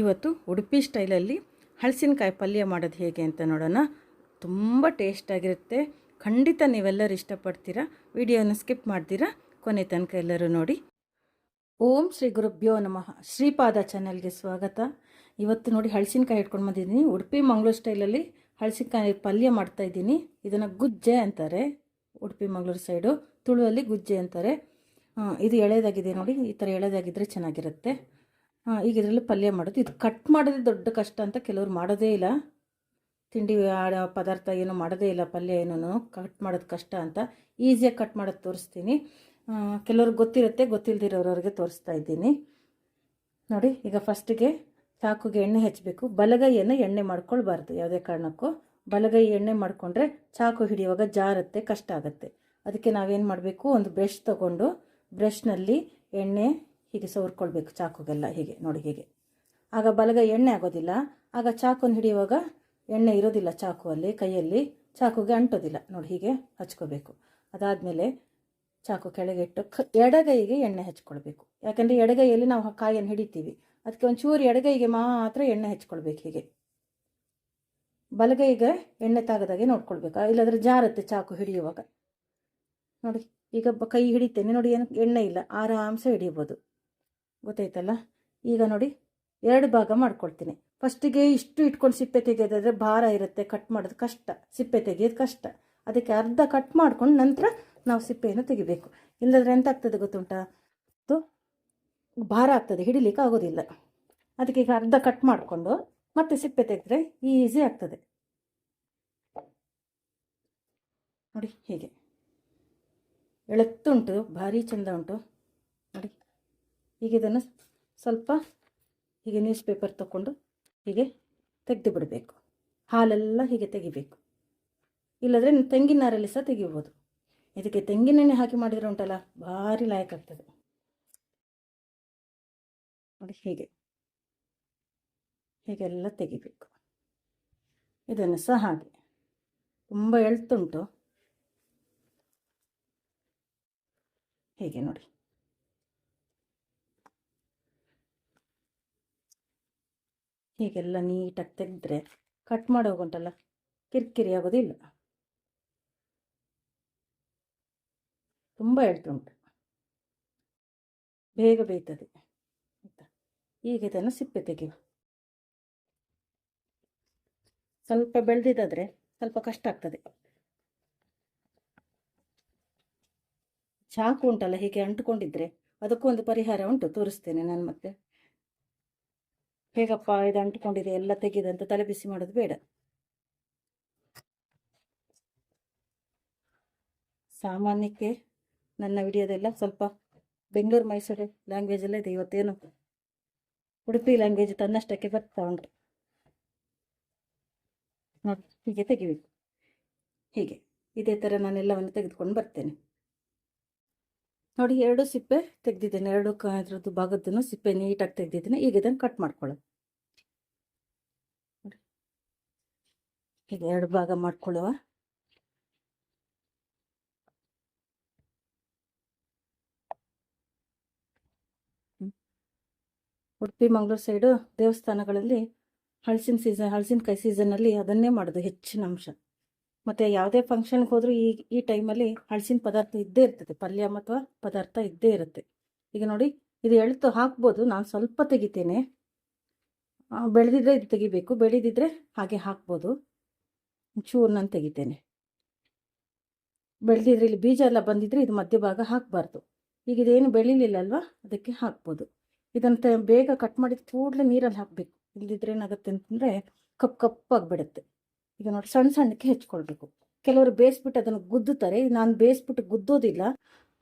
ಇವತ್ತು ಉಡುಪಿ ಸ್ಟೈಲಲ್ಲಿ ಹಲಸಿನಕಾಯಿ ಪಲ್ಯ ಮಾಡೋದು ಹೇಗೆ ಅಂತ ನೋಡೋಣ. ತುಂಬ ಟೇಸ್ಟಾಗಿರುತ್ತೆ ಖಂಡಿತ ನೀವೆಲ್ಲರೂ ಇಷ್ಟಪಡ್ತೀರಾ? ವಿಡಿಯೋನ ಸ್ಕಿಪ್ ಮಾಡ್ತೀರಾ? ಕೊನೆ ತನಕ ಎಲ್ಲರೂ ನೋಡಿ. ಓಂ ಶ್ರೀ ಗುರುಭ್ಯೋ ನಮಃ. ಶ್ರೀಪಾದ ಚಾನಲ್ಗೆ ಸ್ವಾಗತ. ಇವತ್ತು ನೋಡಿ ಹಳಸಿನಕಾಯಿ ಇಟ್ಕೊಂಡು ಬಂದಿದ್ದೀನಿ. ಉಡುಪಿ ಮಂಗಳೂರು ಸ್ಟೈಲಲ್ಲಿ ಹಳಸಿನಕಾಯಿ ಪಲ್ಯ ಮಾಡ್ತಾ ಇದ್ದೀನಿ. ಇದನ್ನು ಗುಜ್ಜೆ ಅಂತಾರೆ. ಉಡುಪಿ ಮಂಗಳೂರು ಸೈಡು. ತುಳುವಲ್ಲಿ ಗುಜ್ಜೆ ಅಂತಾರೆ. ಇದು ಎಳೆದಾಗಿದೆ ನೋಡಿ. ಈ ಥರ ಎಳೆದಾಗಿದ್ದರೆ ಚೆನ್ನಾಗಿರುತ್ತೆ. ಈಗ ಇದರಲ್ಲಿ ಪಲ್ಯ ಮಾಡೋದು. ಇದು ಕಟ್ ಮಾಡೋದೇ ದೊಡ್ಡ ಕಷ್ಟ ಅಂತ ಕೆಲವ್ರು ಮಾಡೋದೇ ಇಲ್ಲ. ತಿಂಡಿ ಪದಾರ್ಥ ಏನು ಮಾಡೋದೇ ಇಲ್ಲ, ಪಲ್ಯ ಏನೂ ಕಟ್ ಮಾಡೋದು ಕಷ್ಟ ಅಂತ ಈಸಿಯಾಗಿ ಕಟ್ ಮಾಡೋದು ತೋರಿಸ್ತೀನಿ. ಕೆಲವ್ರಿಗೆ ಗೊತ್ತಿರುತ್ತೆ ಗೊತ್ತಿಲ್ಲದಿರೋರವ್ರಿಗೆ ತೋರಿಸ್ತಾ ಇದ್ದೀನಿ. ನೋಡಿ, ಈಗ ಫಸ್ಟಿಗೆ ಚಾಕುಗೆ ಎಣ್ಣೆ ಹಚ್ಚಬೇಕು ಬಲಗೈಯನ್ನು ಎಣ್ಣೆ ಮಾಡ್ಕೊಳ್ಬಾರ್ದು ಯಾವುದೇ ಕಾರಣಕ್ಕೂ. ಬಲಗೈ ಎಣ್ಣೆ ಮಾಡಿಕೊಂಡ್ರೆ ಚಾಕು ಹಿಡಿಯುವಾಗ ಜಾರುತ್ತೆ, ಕಷ್ಟ ಆಗುತ್ತೆ. ಅದಕ್ಕೆ ನಾವೇನು ಮಾಡಬೇಕು? ಒಂದು ಬ್ರಷ್ ತಗೊಂಡು ಬ್ರಷ್ನಲ್ಲಿ ಎಣ್ಣೆ ಹೀಗೆ ಸವರ್ಕೊಳ್ಬೇಕು ಚಾಕುಗೆಲ್ಲ ಹೀಗೆ, ನೋಡಿ ಹೀಗೆ. ಆಗ ಬಲಗೈ ಎಣ್ಣೆ ಆಗೋದಿಲ್ಲ. ಆಗ ಚಾಕುನ ಹಿಡಿಯುವಾಗ ಎಣ್ಣೆ ಇರೋದಿಲ್ಲ ಚಾಕುವಲ್ಲಿ ಕೈಯಲ್ಲಿ. ಚಾಕುಗೆ ಅಂಟೋದಿಲ್ಲ. ನೋಡಿ ಹೀಗೆ ಹಚ್ಕೋಬೇಕು. ಅದಾದಮೇಲೆ ಚಾಕು ಕೆಳಗೆ ಇಟ್ಟು ಕ ಎಡಗೈಗೆ ಎಣ್ಣೆ ಹಚ್ಕೊಳ್ಬೇಕು. ಯಾಕಂದರೆ ಎಡಗೈಯಲ್ಲಿ ನಾವು ಕಾಯನ್ನು ಹಿಡಿತೀವಿ. ಅದಕ್ಕೆ ಒಂಚೂರು ಎಡಗೈಗೆ ಮಾತ್ರ ಎಣ್ಣೆ ಹಚ್ಕೊಳ್ಬೇಕು ಹೀಗೆ. ಬಲಗೈಗೆ ಎಣ್ಣೆ ತಾಗದಾಗೆ ನೋಡ್ಕೊಳ್ಬೇಕು. ಇಲ್ಲಾದ್ರೆ ಜಾರತ್ತೆ ಚಾಕು ಹಿಡಿಯುವಾಗ. ನೋಡಿ, ಈಗ ಕೈ ಹಿಡಿತೇನೆ. ನೋಡಿ, ಏನು ಎಣ್ಣೆ ಇಲ್ಲ. ಆರಾಮ್ಸೆ ಹಿಡಿಬೋದು ಗೊತ್ತಾಯ್ತಲ್ಲ? ಈಗ ನೋಡಿ, ಎರಡು ಭಾಗ ಮಾಡ್ಕೊಳ್ತೀನಿ. ಫಸ್ಟಿಗೆ ಇಷ್ಟು ಇಟ್ಕೊಂಡು ಸಿಪ್ಪೆ ತೆಗೆಯೋದಾದ್ರೆ ಭಾರ ಇರುತ್ತೆ ಕಟ್ ಮಾಡೋದು ಕಷ್ಟ. ಸಿಪ್ಪೆ ತೆಗೆಯೋದು ಕಷ್ಟ. ಅದಕ್ಕೆ ಅರ್ಧ ಕಟ್ ಮಾಡ್ಕೊಂಡು ನಂತರ ನಾವು ಸಿಪ್ಪೆಯನ್ನು ತೆಗಿಬೇಕು. ಇಲ್ಲದ್ರೆ ಎಂತ ಆಗ್ತದೆ ಗೊತ್ತುಂಟಾ? ಭಾರ ಆಗ್ತದೆ, ಹಿಡಿಲಿಕ್ಕೆ ಆಗೋದಿಲ್ಲ. ಅದಕ್ಕೆ ಈಗ ಅರ್ಧ ಕಟ್ ಮಾಡಿಕೊಂಡು ಮತ್ತೆ ಸಿಪ್ಪೆ ತೆಗೆದ್ರೆ ಈಸಿ ಆಗ್ತದೆ. ನೋಡಿ, ಹೀಗೆ. ಎಳತ್ತುಂಟು, ಭಾರಿ ಚೆಂದ ಉಂಟು. ಈಗ ಇದನ್ನು ಸ್ವಲ್ಪ ಹೀಗೆ ನ್ಯೂಸ್ ಪೇಪರ್ ತಗೊಂಡು ಹೀಗೆ ತೆಗೆದು ಬಿಡಬೇಕು. ಹಾಲೆಲ್ಲ ಹೀಗೆ ತೆಗಿಬೇಕು. ಇಲ್ಲದ್ರೆ ತೆಂಗಿನ ನಾರಲ್ಲಿ ಸಹ ತೆಗಿಬೋದು. ಇದಕ್ಕೆ ತೆಂಗಿನೆಣ್ಣೆ ಹಾಕಿ ಮಾಡಿದರೆ ಉಂಟಲ್ಲ, ಭಾರಿ ಲಾಯಕ್ ಆಗ್ತದೆ. ನೋಡಿ ಹೀಗೆ. ಹೀಗೆಲ್ಲ ತೆಗಿಬೇಕು. ಇದನ್ನು ಸಹ ಹಾಗೆ. ತುಂಬ ಎಳ್ತುಂಟು. ಹೀಗೆ ನೋಡಿ. ಹೀಗೆಲ್ಲ ನೀಟಾಗಿ ತೆಗೆದ್ರೆ ಕಟ್ ಮಾಡೋಗುಂಟಲ್ಲ ಕಿರಿಕಿರಿ ಆಗೋದಿಲ್ಲ ತುಂಬ ಎಳ್ತುಂಟು. ಬೇಗ ಬೇಯ್ತದೆ, ಆಯಿತಾ? ಈಗ ಇದನ್ನು ಸಿಪ್ಪೆ ತೆಗೆಯುವ. ಸ್ವಲ್ಪ ಬೆಳೆದಿದ್ದಾದರೆ ಸ್ವಲ್ಪ ಕಷ್ಟ ಆಗ್ತದೆ. ಚಾಕು ಉಂಟಲ್ಲ, ಹೀಗೆ ಅಂಟುಕೊಂಡಿದ್ರೆ ಅದಕ್ಕೂ ಒಂದು ಪರಿಹಾರ ಉಂಟು, ತೋರಿಸ್ತೇನೆ ನಾನು ಮತ್ತೆ. ಹೇಗಪ್ಪ ಇದು ಅಂಟುಕೊಂಡಿದೆ? ಎಲ್ಲ ತೆಗೆದಂತ ತಲೆ ಬಿಸಿ ಮಾಡೋದು ಬೇಡ. ಸಾಮಾನ್ಯಕ್ಕೆ ನನ್ನ ವಿಡಿಯೋದೆಲ್ಲ ಸ್ವಲ್ಪ ಬೆಂಗಳೂರು, ಮೈಸೂರು ಲ್ಯಾಂಗ್ವೇಜ್ ಎಲ್ಲ ಇದೆ. ಇವತ್ತೇನು ಉಡುಪಿ ಲ್ಯಾಂಗ್ವೇಜ್ ತನ್ನಷ್ಟಕ್ಕೆ ಬರ್ತಾ ಉಂಟು. ನೋಡಿ, ಹೀಗೆ ತೆಗಿಬೇಕು. ಹೀಗೆ. ಇದೇ ಥರ ನಾನೆಲ್ಲವನ್ನು ತೆಗೆದುಕೊಂಡು ಬರ್ತೇನೆ. ನೋಡಿ ಎರಡು ಸಿಪ್ಪೆ ತೆಗೆದಿದ್ದೇನೆ. ಎರಡು ಇದ್ರದ್ದು ಭಾಗದ್ದನ್ನು ಸಿಪ್ಪೆ ನೀಟಾಗಿ ತೆಗೆದಿದ್ದೇನೆ. ಈಗ ಇದನ್ನು ಕಟ್ ಮಾಡ್ಕೊಳ್ಳೋದು ಈಗ ಎರಡು ಭಾಗ ಮಾಡ್ಕೊಳ್ಳುವ. ಉಡುಪಿ, ಮಂಗಳೂರು ಸೈಡು ದೇವಸ್ಥಾನಗಳಲ್ಲಿ ಹಳಸಿನ ಸೀಸನ್ ಹಲಸಿನಕಾಯಿ ಸೀಸನ್ನಲ್ಲಿ ಅದನ್ನೇ ಮಾಡೋದು ಹೆಚ್ಚಿನ ಅಂಶ. ಮತ್ತು ಯಾವುದೇ ಫಂಕ್ಷನ್ಗೆ ಹೋದರೂ ಈ ಈ ಟೈಮಲ್ಲಿ ಹಳಸಿನ ಪದಾರ್ಥ ಇದ್ದೇ ಇರ್ತದೆ. ಪಲ್ಯ ಅಥವಾ ಪದಾರ್ಥ ಇದ್ದೇ ಇರುತ್ತೆ. ಈಗ ನೋಡಿ, ಇದು ಎಳ್ತು ಹಾಕ್ಬೋದು. ನಾನು ಸ್ವಲ್ಪ ತೆಗಿತೇನೆ. ಬೆಳೆದಿದ್ರೆ ಇದು ತೆಗಿಬೇಕು. ಬೆಳೆದಿದ್ರೆ ಹಾಗೆ ಹಾಕ್ಬೋದು. ಚೂರು ನಾನು ತೆಗಿತೇನೆ. ಬೆಳೆದಿದ್ರೆ ಇಲ್ಲಿ ಬೀಜ ಎಲ್ಲ ಬಂದಿದ್ರೆ ಇದು ಮಧ್ಯಭಾಗ ಹಾಕಬಾರ್ದು. ಈಗ ಇದೇನು ಬೆಳಿಲಿಲ್ಲ ಅಲ್ವಾ? ಅದಕ್ಕೆ ಹಾಕ್ಬೋದು. ಇದನ್ನು ಬೇಗ ಕಟ್ ಮಾಡಿದ ಕೂಡಲೇ ನೀರಲ್ಲಿ ಹಾಕಬೇಕು. ಇಲ್ಲದಿದ್ರೆ ಏನಾಗುತ್ತೆ ಅಂತಂದರೆ ಕಪ್ಪು ಕಪ್ಪಾಗಿಬಿಡುತ್ತೆ ಈಗ ನೋಡಿ ಸಣ್ಣ ಸಣ್ಣಕ್ಕೆ ಹೆಚ್ಕೊಳ್ಬೇಕು. ಕೆಲವರು ಬೇಯಿಸ್ಬಿಟ್ಟು ಅದನ್ನು ಗುದ್ದುತ್ತಾರೆ. ನಾನು ಬೇಯಿಸ್ಬಿಟ್ಟು ಗುದ್ದೋದಿಲ್ಲ.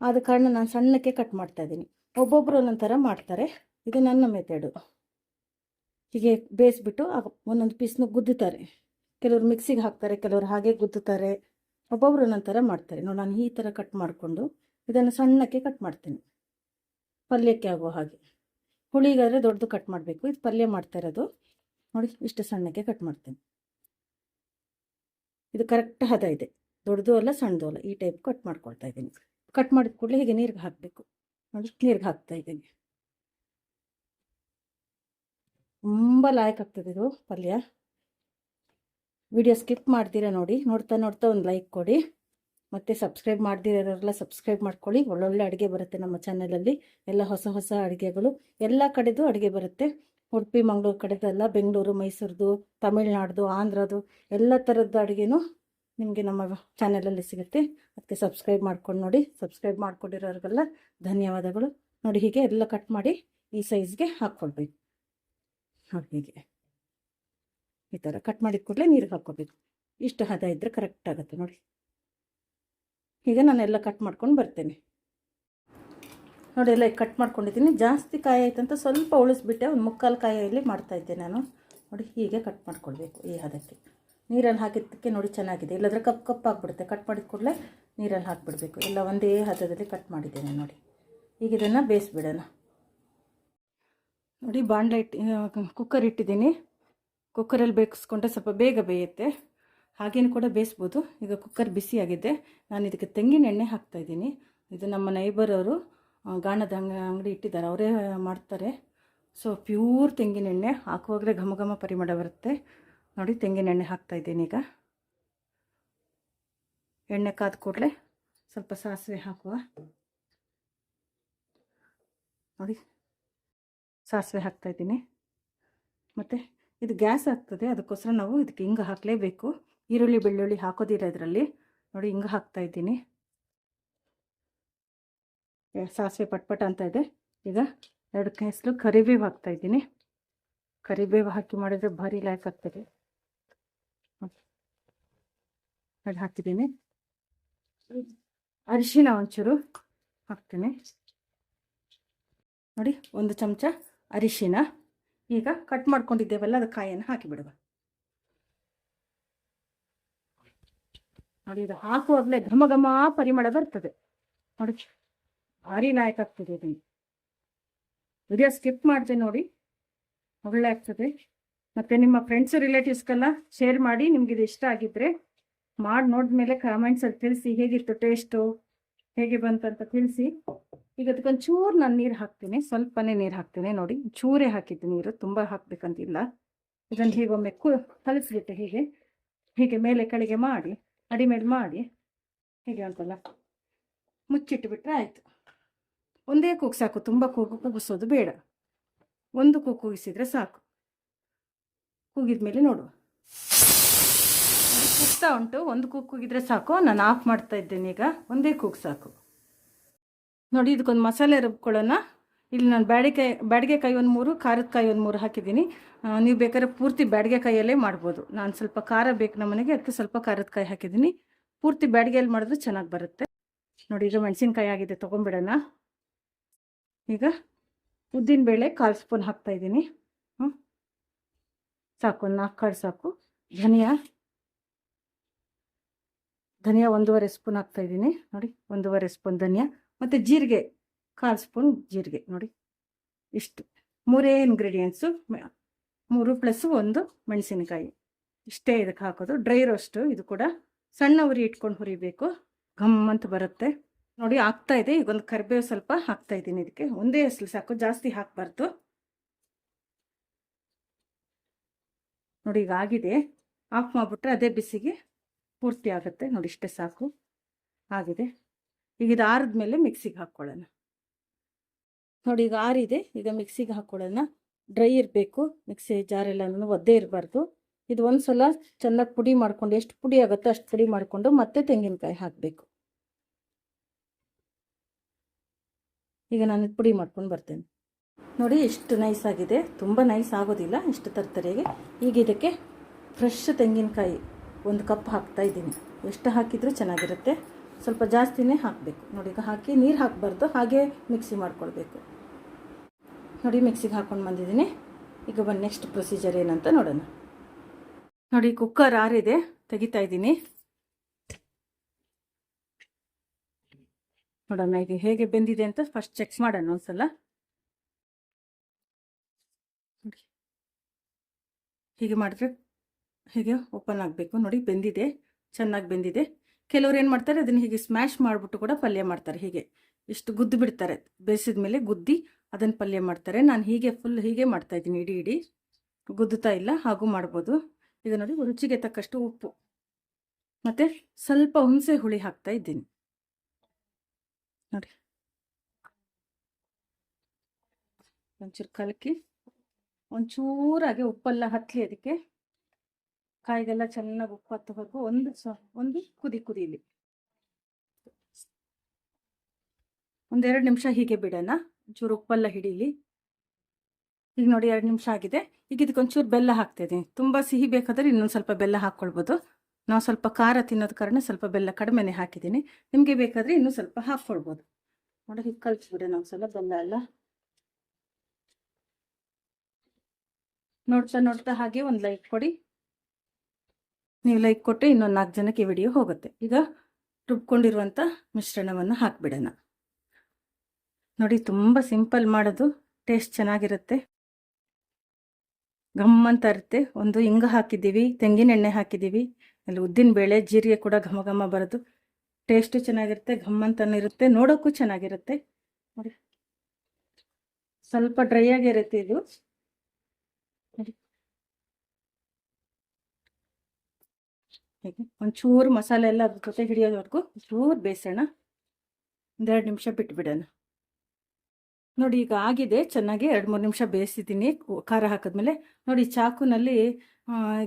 ಆದ ಕಾರಣ ನಾನು ಸಣ್ಣಕ್ಕೆ ಕಟ್ ಮಾಡ್ತಾ ಇದ್ದೀನಿ. ಒಬ್ಬೊಬ್ಬರು ಒಂದೊಂದು ಥರ ಮಾಡ್ತಾರೆ. ಇದು ನನ್ನ ಮೆಥಡು ಹೀಗೆ ಬೇಯಿಸ್ಬಿಟ್ಟು ಆಗ ಒಂದೊಂದು ಪೀಸ್ನ ಗುದ್ದುತ್ತಾರೆ. ಕೆಲವರು ಮಿಕ್ಸಿಗೆ ಹಾಕ್ತಾರೆ, ಕೆಲವರು ಹಾಗೆ ಗುದ್ದುತ್ತಾರೆ. ಒಬ್ಬೊಬ್ರು ಒಂದೊಂದು ಥರ ಮಾಡ್ತಾರೆ. ನೋಡಿ ನಾನು ಈ ಥರ ಕಟ್ ಮಾಡಿಕೊಂಡು ಇದನ್ನು ಸಣ್ಣಕ್ಕೆ ಕಟ್ ಮಾಡ್ತೀನಿ. ಪಲ್ಯಕ್ಕೆ ಆಗುವ ಹಾಗೆ. ಹುಳಿಗಾದರೆ ದೊಡ್ಡದು ಕಟ್ ಮಾಡಬೇಕು. ಇದು ಪಲ್ಯ ಮಾಡ್ತಾ ಇರೋದು. ನೋಡಿ, ಇಷ್ಟು ಸಣ್ಣಕ್ಕೆ ಕಟ್ ಮಾಡ್ತೇನೆ. ಇದು ಕರೆಕ್ಟ್ ಹದ ಇದೆ. ದೊಡ್ಡದು ಅಲ್ಲ, ಸಣ್ಣದು ಅಲ್ಲ, ಈ ಟೈಪ್ ಕಟ್ ಮಾಡ್ಕೊಳ್ತಾ ಇದ್ದೀನಿ. ಕಟ್ ಮಾಡಿದ ಕೂಡಲೇ ಹೀಗೆ ನೀರಿಗೆ ಹಾಕಬೇಕು. ಅಂದ್ರೆ ನೀರಿಗೆ ಹಾಕ್ತಾ ಇದ್ದೀನಿ. ತುಂಬ ಲೈಕ್ ಆಗ್ತದೆ ಇದು ಪಲ್ಯ. ವಿಡಿಯೋ ಸ್ಕಿಪ್ ಮಾಡ್ತೀರಾ ನೋಡಿ. ನೋಡ್ತಾ ನೋಡ್ತಾ ಒಂದು ಲೈಕ್ ಕೊಡಿ. ಮತ್ತು ಸಬ್ಸ್ಕ್ರೈಬ್ ಮಾಡ್ದಿರೋರೆಲ್ಲ ಸಬ್ಸ್ಕ್ರೈಬ್ ಮಾಡ್ಕೊಳ್ಳಿ. ಒಳ್ಳೊಳ್ಳೆ ಅಡುಗೆ ಬರುತ್ತೆ ನಮ್ಮ ಚಾನಲಲ್ಲಿ ಎಲ್ಲ ಹೊಸ ಹೊಸ ಅಡುಗೆಗಳು. ಎಲ್ಲ ಕಡೆದು ಅಡುಗೆ ಬರುತ್ತೆ. ಉಡುಪಿ, ಮಂಗಳೂರು ಕಡೆದೆಲ್ಲ ಬೆಂಗಳೂರು, ಮೈಸೂರದು, ತಮಿಳ್ನಾಡ್ದು, ಆಂಧ್ರದು ಎಲ್ಲ ಥರದ್ದು ಅಡುಗೆನೂ ನಿಮಗೆ ನಮ್ಮ ಚಾನಲಲ್ಲಿ ಸಿಗುತ್ತೆ. ಅದಕ್ಕೆ ಸಬ್ಸ್ಕ್ರೈಬ್ ಮಾಡ್ಕೊಂಡು ನೋಡಿ. ಸಬ್ಸ್ಕ್ರೈಬ್ ಮಾಡ್ಕೊಂಡಿರೋರಿಗೆಲ್ಲ ಧನ್ಯವಾದಗಳು. ನೋಡಿ ಹೀಗೆ ಎಲ್ಲ ಕಟ್ ಮಾಡಿ ಈ ಸೈಜ್ಗೆ ಹಾಕ್ಕೊಳ್ಬೇಕು. ನೋಡಿ ಹೀಗೆ. ಈ ಥರ ಕಟ್ ಮಾಡಿದ ಕೂಡಲೇ ನೀರಿಗೆ ಹಾಕ್ಕೋಬೇಕು ಇಷ್ಟು ಹದ ಇದ್ದರೆ ಕರೆಕ್ಟ್ ಆಗುತ್ತೆ ನೋಡಿ. ಈಗ ನಾನೆಲ್ಲ ಕಟ್ ಮಾಡ್ಕೊಂಡು ಬರ್ತೇನೆ. ನೋಡಿ ಎಲ್ಲ ಕಟ್ ಮಾಡ್ಕೊಂಡಿದ್ದೀನಿ. ಜಾಸ್ತಿ ಕಾಯಿ ಆಯ್ತಂತ ಸ್ವಲ್ಪ ಉಳಿಸ್ಬಿಟ್ಟೆ. ಒಂದು ಮುಕ್ಕಾಲು ಕಾಯಲ್ಲಿ ಮಾಡ್ತಾಯಿದ್ದೆ ನಾನು. ನೋಡಿ ಹೀಗೆ ಕಟ್ ಮಾಡ್ಕೊಳ್ಬೇಕು ಈ ಹದಕ್ಕೆ. ನೀರಲ್ಲಿ ಹಾಕಿದ್ದಕ್ಕೆ ನೋಡಿ ಚೆನ್ನಾಗಿದೆ. ಇಲ್ಲದ್ರೆ ಕಪ್ ಕಪ್ ಆಗಿಬಿಡುತ್ತೆ. ಕಟ್ ಮಾಡಿದ ಕೂಡಲೇ ನೀರಲ್ಲಿ ಹಾಕಿಬಿಡಬೇಕು. ಎಲ್ಲ ಒಂದೇ ಹದದಲ್ಲಿ ಕಟ್ ಮಾಡಿದ್ದೇನೆ ನೋಡಿ. ಈಗ ಇದನ್ನು ಬೇಯಿಸ್ಬಿಡೋಣ. ನೋಡಿ ಬಾಣಲೆ ಇಟ್ಟು ಕುಕ್ಕರ್ ಇಟ್ಟಿದ್ದೀನಿ. ಕುಕ್ಕರಲ್ಲಿ ಬೇಯಿಸ್ಕೊಂಡ್ರೆ ಸ್ವಲ್ಪ ಬೇಗ ಬೇಯುತ್ತೆ. ಹಾಗೇನು ಕೂಡ ಬೇಯಿಸ್ಬೋದು. ಈಗ ಕುಕ್ಕರ್ ಬಿಸಿಯಾಗಿದೆ. ನಾನು ಇದಕ್ಕೆ ತೆಂಗಿನ ಎಣ್ಣೆ ಹಾಕ್ತಾಯಿದ್ದೀನಿ ಇದು ನಮ್ಮ ನೈಬರವರು ಗಾಣದ ಅಂಗ ಅಂಗಡಿ ಇಟ್ಟಿದ್ದಾರೆ. ಅವರೇ ಮಾಡ್ತಾರೆ. ಸೊ ಪ್ಯೂರ್ ತೆಂಗಿನೆಣ್ಣೆ ಹಾಕುವಾಗಲೇ ಘಮ ಘಮ ಪರಿಮಳ ಬರುತ್ತೆ. ನೋಡಿ ತೆಂಗಿನೆಣ್ಣೆ ಹಾಕ್ತಾ ಇದ್ದೀನಿ ಈಗ. ಎಣ್ಣೆ ಕಾದ ಕೂಡಲೇ ಸ್ವಲ್ಪ ಸಾಸಿವೆ ಹಾಕುವ. ನೋಡಿ ಸಾಸಿವೆ ಹಾಕ್ತಾಯಿದ್ದೀನಿ ಮತ್ತು ಇದು ಗ್ಯಾಸ್ ಆಗ್ತದೆ. ಅದಕ್ಕೋಸ್ಕರ ನಾವು ಇದಕ್ಕೆ ಹಿಂಗೆ ಹಾಕಲೇಬೇಕು. ಈರುಳ್ಳಿ ಬೆಳ್ಳುಳ್ಳಿ ಹಾಕೋದಿಲ್ಲ ಇದರಲ್ಲಿ. ನೋಡಿ ಹಿಂಗೆ ಹಾಕ್ತಾ ಇದ್ದೀನಿ. ಏ, ಸಾಸಿವೆ ಪಟ್ಪಟ ಅಂತ ಇದೆ. ಈಗ ಎರಡು ಕೆಸಲು ಕರಿಬೇವು ಹಾಕ್ತಾ ಇದ್ದೀನಿ. ಕರಿಬೇವು ಹಾಕಿ ಮಾಡಿದರೆ ಭಾರಿ ಲೈಕ್ ಆಗ್ತದೆ. ಹಾಕಿದ್ದೀನಿ. ಅರಿಶಿನ ಒಂಚೂರು ಹಾಕ್ತೀನಿ. ನೋಡಿ, ಒಂದು ಚಮಚ ಅರಿಶಿನ. ಈಗ ಕಟ್ ಮಾಡ್ಕೊಂಡಿದ್ದೇವಲ್ಲ, ಅದು ಕಾಯನ್ನು ಹಾಕಿಬಿಡುವ. ನೋಡಿ, ಇದು ಹಾಕುವಾಗಲೇ ಘಮ ಘಮ ಪರಿಮಳ ಬರ್ತದೆ. ನೋಡಿ. ಭಾರಿ ನಾಯಕ ಆಗ್ತದೆ ಇದನ್ನ ವಿಡಿಯೋ ಸ್ಕಿಪ್ ಮಾಡಿದೆ ನೋಡಿ. ಒಳ್ಳೆ ಆಗ್ತದೆ. ಮತ್ತು ನಿಮ್ಮ ಫ್ರೆಂಡ್ಸು ರಿಲೇಟಿವ್ಸ್ಗೆಲ್ಲ ಶೇರ್ ಮಾಡಿ ನಿಮ್ಗೆ ಇದು ಇಷ್ಟ ಆಗಿದ್ರೆ ಮಾಡಿ ನೋಡಿದ್ಮೇಲೆ ಕಾಮೆಂಟ್ಸಲ್ಲಿ ತಿಳಿಸಿ ಹೇಗಿತ್ತು ಟೇಸ್ಟು ಹೇಗೆ ಬಂತಂತ ತಿಳಿಸಿ. ಈಗ ಅದಕ್ಕೊಂದು ಚೂರು ನಾನು ನೀರು ಹಾಕ್ತೀನಿ. ಸ್ವಲ್ಪನೇ ನೀರು ಹಾಕ್ತೀನಿ ನೋಡಿ. ಚೂರೇ ಹಾಕಿದ್ದು ನೀರು. ತುಂಬ ಹಾಕಬೇಕಂತಿಲ್ಲ. ಇದನ್ನು ಹೀಗೊಮ್ಮೆ ಕು, ಕಲಿಸ್ಬಿಟ್ಟೆ ಹೀಗೆ. ಹೀಗೆ ಮೇಲೆ ಕೆಳಗೆ ಮಾಡಿ ಅಡಿಮೇಲೆ ಮಾಡಿ. ಹೀಗೆ ಅಂತಲ್ಲ ಮುಚ್ಚಿಟ್ಟುಬಿಟ್ರೆ ಆಯಿತು. ಒಂದೇ ಕೂಗು ಸಾಕು, ತುಂಬ ಕೂಗು, ಕೂಗಿಸೋದು ಬೇಡ. ಒಂದು ಕೂಗು ಕೂಗಿಸಿದರೆ ಸಾಕು. ಕೂಗಿದ ಮೇಲೆ ನೋಡುವ ಕೂಗ್ತಾ ಉಂಟು, ಒಂದು ಕೂಗು ಕೂಗಿದ್ರೆ ಸಾಕು, ನಾನು ಆಫ್ ಮಾಡ್ತಾ ಇದ್ದೇನೆ ಈಗ, ಒಂದೇ ಕೂಗು ಸಾಕು. ನೋಡಿ ಇದಕ್ಕೊಂದು ಮಸಾಲೆ ರುಬ್ಕೊಳ್ಳೋಣ. ಇಲ್ಲಿ ನಾನು ಬ್ಯಾಡಿಕಾಯಿ ಬ್ಯಾಡಿಗೆಕಾಯಿ ಒಂದು ಮೂರು, ಖಾರದ ಕಾಯಿ ಒಂದು ಮೂರು ಹಾಕಿದ್ದೀನಿ. ನೀವು ಬೇಕಾದ್ರೆ ಪೂರ್ತಿ ಬ್ಯಾಡಿಗೆಕಾಯಲ್ಲೇ ಮಾಡ್ಬೋದು. ನಾನು ಸ್ವಲ್ಪ ಖಾರ ಬೇಕು ನಮ್ಮನೆಗೆ ಅದಕ್ಕೆ ಸ್ವಲ್ಪ ಖಾರದ ಕಾಯಿ ಹಾಕಿದ್ದೀನಿ. ಪೂರ್ತಿ ಬ್ಯಾಡಿಗೆಯಲ್ಲಿ ಮಾಡಿದ್ರೆ ಚೆನ್ನಾಗಿ ಬರುತ್ತೆ. ನೋಡಿ, ಇದು ಮೆಣಸಿನ್ಕಾಯಿ ಆಗಿದೆ ತೊಗೊಂಬಿಡೋಣ ಈಗ ಉದ್ದಿನಬೇಳೆ ಕಾಲು ಸ್ಪೂನ್ ಹಾಕ್ತಾ ಇದ್ದೀನಿ. ಹ್ಞೂ ಸಾಕು ನಾಲ್ಕು ಕಾಳು ಸಾಕು. ಧನಿಯಾ. ಧನಿಯಾ ಒಂದೂವರೆ ಸ್ಪೂನ್ ಹಾಕ್ತಾ ಇದ್ದೀನಿ. ನೋಡಿ, ಒಂದೂವರೆ ಸ್ಪೂನ್ ಧನಿಯಾ ಮತ್ತು ಜೀರಿಗೆ, ಕಾಲು ಸ್ಪೂನ್ ಜೀರಿಗೆ. ನೋಡಿ, ಇಷ್ಟು. ಮೂರೇ ಇಂಗ್ರೀಡಿಯೆಂಟ್ಸು ಮೂರು ಪ್ಲಸ್ ಒಂದು ಮೆಣಸಿನಕಾಯಿ. ಇಷ್ಟೇ ಇದಕ್ಕೆ ಹಾಕೋದು. ಡ್ರೈ ರೋಸ್ಟು ಇದು ಕೂಡ ಸಣ್ಣ ಉರಿ ಇಟ್ಕೊಂಡು ಹುರಿಬೇಕು. ಘಮ್ ಅಂತ ಬರುತ್ತೆ. ನೋಡಿ ಆಗ್ತಾ ಇದೆ. ಈಗ ಒಂದು ಕರಿಬೇವು ಸ್ವಲ್ಪ ಹಾಕ್ತಾ ಇದ್ದೀನಿ ಇದಕ್ಕೆ. ಒಂದೇ ಹೆಸರು ಸಾಕು, ಜಾಸ್ತಿ ಹಾಕಬಾರ್ದು. ನೋಡಿ ಈಗ ಆಗಿದೆ. ಆಫ್ ಮಾಡಿಬಿಟ್ರೆ ಅದೇ ಬಿಸಿಗೆ ಪೂರ್ತಿ ಆಗುತ್ತೆ. ನೋಡಿ ಇಷ್ಟೇ ಸಾಕು. ಆಗಿದೆ. ಈಗ ಇದು ಆರಿದ್ಮೇಲೆ ಮಿಕ್ಸಿಗೆ ಹಾಕ್ಕೊಳ್ಳೋಣ. ನೋಡಿ ಈಗ ಆರಿದೆ. ಈಗ ಮಿಕ್ಸಿಗೆ ಹಾಕ್ಕೊಳ್ಳೋಣ. ಡ್ರೈ ಇರಬೇಕು. ಮಿಕ್ಸಿ ಜಾರೆಲ್ಲ ಒದ್ದೆ ಇರಬಾರ್ದು. ಇದು ಒಂದು ಸಲ ಚೆನ್ನಾಗಿ ಪುಡಿ ಮಾಡ್ಕೊಂಡು, ಎಷ್ಟು ಪುಡಿ ಆಗುತ್ತೋ ಅಷ್ಟು ಪುಡಿ ಮಾಡಿಕೊಂಡು ಮತ್ತೆ ತೆಂಗಿನಕಾಯಿ ಹಾಕಬೇಕು. ಈಗ ನಾನು ಪುಡಿ ಮಾಡ್ಕೊಂಡು ಬರ್ತೇನೆ. ನೋಡಿ ಎಷ್ಟು ನೈಸ್ ಆಗಿದೆ. ತುಂಬ ನೈಸ್ ಆಗೋದಿಲ್ಲ, ಇಷ್ಟು ತರ್ತರೆಗೆ ಈಗ ಇದಕ್ಕೆ ಫ್ರೆಶ್ ತೆಂಗಿನಕಾಯಿ ಒಂದು ಕಪ್ ಹಾಕ್ತಾ ಇದ್ದೀನಿ. ಎಷ್ಟು ಹಾಕಿದರೂ ಚೆನ್ನಾಗಿರುತ್ತೆ. ಸ್ವಲ್ಪ ಜಾಸ್ತಿನೇ ಹಾಕಬೇಕು. ನೋಡಿ, ಈಗ ಹಾಕಿ ನೀರು ಹಾಕಬಾರ್ದು, ಹಾಗೆ ಮಿಕ್ಸಿ ಮಾಡ್ಕೊಳ್ಬೇಕು. ನೋಡಿ ಮಿಕ್ಸಿಗೆ ಹಾಕ್ಕೊಂಡು ಬಂದಿದ್ದೀನಿ. ಈಗ ಬಂದು ನೆಕ್ಸ್ಟ್ ಪ್ರೊಸೀಜರ್ ಏನಂತ ನೋಡೋಣ. ನೋಡಿ ಕುಕ್ಕರ್ ಆರಿದೆ, ತೆಗಿತಾ ಇದ್ದೀನಿ. ನೋಡೋಣ, ಇದು ಹೇಗೆ ಬೆಂದಿದೆ ಅಂತ ಫಸ್ಟ್ ಚೆಕ್ ಮಾಡೋಣ ಒಂದ್ಸಲ. ನೋಡಿ. ಹೀಗೆ ಮಾಡಿದ್ರೆ ಹೀಗೆ ಓಪನ್ ಆಗಬೇಕು ನೋಡಿ, ಬೆಂದಿದೆ, ಚೆನ್ನಾಗಿ ಬೆಂದಿದೆ. ಕೆಲವ್ರು ಏನು ಮಾಡ್ತಾರೆ, ಅದನ್ನು ಹೀಗೆ ಸ್ಮ್ಯಾಶ್ ಮಾಡಿಬಿಟ್ಟು ಕೂಡ ಪಲ್ಯ ಮಾಡ್ತಾರೆ ಹೀಗೆ. ಇಷ್ಟು ಗುದ್ದು ಬಿಡ್ತಾರೆ, ಬೇಯಿಸಿದ ಮೇಲೆ ಗುದ್ದಿ ಅದನ್ನು ಪಲ್ಯ ಮಾಡ್ತಾರೆ. ನಾನು ಹೀಗೆ ಫುಲ್ ಹೀಗೆ ಮಾಡ್ತಾ ಇದ್ದೀನಿ, ಇಡೀ ಇಡೀ. ಗುದ್ದುತ್ತಾ ಇಲ್ಲ, ಹಾಗೂ ಮಾಡ್ಬೋದು. ಈಗ ನೋಡಿ, ರುಚಿಗೆ ತಕ್ಕಷ್ಟು ಉಪ್ಪು. ಮತ್ತು ಸ್ವಲ್ಪ ಹುಣಸೆ ಹುಳಿ ಹಾಕ್ತಾ ಇದ್ದೀನಿ. ನೋಡಿ. ಒಂಚೂರು ಕಲಕಿ, ಒಂಚೂರಾಗೆ ಉಪ್ಪೆಲ್ಲ ಹತ್ತಲಿ ಅದಕ್ಕೆ. ಕಾಯಿಗೆಲ್ಲ ಚೆನ್ನಾಗಿ ಉಪ್ಪು ಹತ್ತಬೇಕು ಒಂದು ಸ, ಒಂದು ಕುದಿ ಕುದೀಲಿ. ಒಂದೆರಡು ನಿಮಿಷ ಹೀಗೆ ಬಿಡೋಣ. ಒಂಚೂರು ಉಪ್ಪೆಲ್ಲ ಹಿಡೀಲಿ. ಈಗ ನೋಡಿ, ಎರಡು ನಿಮಿಷ ಆಗಿದೆ. ಈಗ ಇದಕ್ಕೆ ಒಂಚೂರು ಬೆಲ್ಲ ಹಾಕ್ತಾ ಇದ್ದೀನಿ ತುಂಬ ಸಿಹಿ ಬೇಕಾದರೆ ಇನ್ನೊಂದು ಸ್ವಲ್ಪ ಬೆಲ್ಲ ಹಾಕ್ಕೊಳ್ಬೋದು. ನಾವು ಸ್ವಲ್ಪ ಖಾರ ತಿನ್ನೋದ ಕಾರಣ ಸ್ವಲ್ಪ ಬೆಲ್ಲ ಕಡಿಮೆನೇ ಹಾಕಿದ್ದೀನಿ. ನಿಮಗೆ ಬೇಕಾದರೆ ಇನ್ನೂ ಸ್ವಲ್ಪ ಹಾಕ್ಕೊಳ್ಬೋದು ನೋಡಿ, ಹೀಗೆ ನಾವು ಸ್ವಲ್ಪ ಬೆಲ್ಲ ಎಲ್ಲ. ನೋಡ್ತಾ ನೋಡ್ತಾ ಹಾಗೆ ಒಂದು ಲೈಕ್ ಕೊಡಿ. ನೀವು ಲೈಕ್ ಕೊಟ್ಟರೆ ಇನ್ನೊಂದು ನಾಲ್ಕು ಜನಕ್ಕೆ ವಿಡಿಯೋ ಹೋಗುತ್ತೆ. ಈಗ ರುಬ್ಕೊಂಡಿರುವಂಥ ಮಿಶ್ರಣವನ್ನು ಹಾಕ್ಬಿಡೋಣ. ನೋಡಿ, ತುಂಬ ಸಿಂಪಲ್ ಮಾಡೋದು. ಟೇಸ್ಟ್ ಚೆನ್ನಾಗಿರುತ್ತೆ. ಗಮ್ಮಂತ ಇರುತ್ತೆ. ಒಂದು ಹಿಂಗ ಹಾಕಿದ್ದೀವಿ ತೆಂಗಿನ ಎಣ್ಣೆ ಹಾಕಿದ್ದೀವಿ. ಅಲ್ಲಿ ಉದ್ದಿನ ಬೇಳೆ, ಜೀರಿಗೆ ಕೂಡ ಘಮ ಘಮ ಬರೋದು. ಟೇಸ್ಟು ಚೆನ್ನಾಗಿರುತ್ತೆ, ಘಮ್ಮಂತನೂ ಇರುತ್ತೆ, ನೋಡೋಕ್ಕೂ ಚೆನ್ನಾಗಿರುತ್ತೆ. ನೋಡಿ. ಸ್ವಲ್ಪ ಡ್ರೈ ಆಗಿರುತ್ತೆ ಇದು. ಹೀಗೆ, ಒಂಚೂರು ಮಸಾಲೆ ಎಲ್ಲ ಅದ್ರ ಜೊತೆ ಹಿಡಿಯೋದವರೆಗೂ ಚೂರು ಬೇಯಿಸೋಣ ಒಂದೆರಡು ನಿಮಿಷ ಬಿಟ್ಬಿಡೋಣ. ನೋಡಿ, ಈಗ ಆಗಿದೆ. ಚೆನ್ನಾಗಿ ಎರಡು ಮೂರು ನಿಮಿಷ ಬೇಯಿಸಿದ್ದೀನಿ. ಖಾರ ಹಾಕಿದ್ಮೇಲೆ ನೋಡಿ, ಚಾಕುನಲ್ಲಿ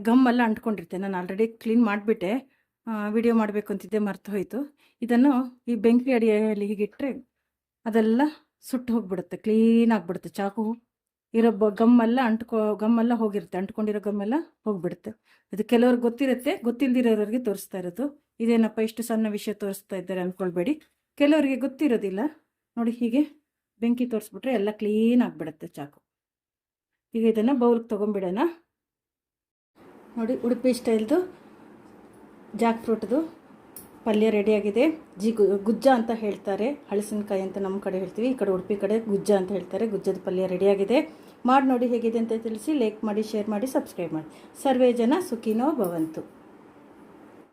ಗಮ್ಮೆಲ್ಲ ಅಂಟ್ಕೊಂಡಿರ್ತೆ. ನಾನು ಆಲ್ರೆಡಿ ಕ್ಲೀನ್ ಮಾಡಿಬಿಟ್ಟೆ. ವಿಡಿಯೋ ಮಾಡಬೇಕು ಅಂತಿದ್ದೆ ಮರೆತು ಹೋಯಿತು. ಇದನ್ನು ಈ ಬೆಂಕಿ ಅಡಿಯಲ್ಲಿ ಹೀಗಿಟ್ಟರೆ ಅದೆಲ್ಲ ಸುಟ್ಟು ಹೋಗಿಬಿಡುತ್ತೆ. ಕ್ಲೀನ್ ಆಗಿಬಿಡುತ್ತೆ. ಚಾಕು ಇರೋ ಬ, ಗಮ್ಮೆಲ್ಲ ಅಂಟ್ಕೊ, ಗಮ್ಮೆಲ್ಲ ಹೋಗಿರುತ್ತೆ. ಅಂಟ್ಕೊಂಡಿರೋ ಗಮ್ಮೆಲ್ಲ ಹೋಗಿಬಿಡುತ್ತೆ. ಇದು ಕೆಲವ್ರಿಗೆ ಗೊತ್ತಿರುತ್ತೆ. ಗೊತ್ತಿಲ್ದಿರೋರಿಗೆ ತೋರಿಸ್ತಾ ಇರೋದು. ಇದೇನಪ್ಪ, ಇಷ್ಟು ಸಣ್ಣ ವಿಷಯ ತೋರಿಸ್ತಾ ಇದ್ದಾರೆ ಅಂದ್ಕೊಳ್ಬೇಡಿ. ಕೆಲವರಿಗೆ ಗೊತ್ತಿರೋದಿಲ್ಲ. ನೋಡಿ, ಹೀಗೆ ಬೆಂಕಿ ತೋರಿಸ್ಬಿಟ್ರೆ ಎಲ್ಲ ಕ್ಲೀನ್ ಆಗಿಬಿಡುತ್ತೆ ಚಾಕು. ಈಗ ಇದನ್ನು ಬೌಲ್ಗೆ ತೊಗೊಂಬಿಡೋಣ ನೋಡಿ ಉಡುಪಿ ಸ್ಟೈಲ್ದು ಜಾಕ್ ಫ್ರೂಟ್ದು ಪಲ್ಯ ರೆಡಿಯಾಗಿದೆ. ಜಿ ಗುಜ್ಜ ಅಂತ ಹೇಳ್ತಾರೆ. ಹಳಸಿನಕಾಯಿ ಅಂತ ನಮ್ಮ ಕಡೆ ಹೇಳ್ತೀವಿ. ಈ ಕಡೆ ಉಡುಪಿ ಕಡೆ ಗುಜ್ಜ ಅಂತ ಹೇಳ್ತಾರೆ. ಗುಜ್ಜದ ಪಲ್ಯ ರೆಡಿಯಾಗಿದೆ. ಮಾಡಿ ನೋಡಿ ಹೇಗಿದೆ ಅಂತ ತಿಳಿಸಿ, ಲೈಕ್ ಮಾಡಿ, ಶೇರ್ ಮಾಡಿ, ಸಬ್ಸ್ಕ್ರೈಬ್ ಮಾಡಿ. ಸರ್ವೇ ಜನ ಸುಖಿನೋ ಭವಂತು.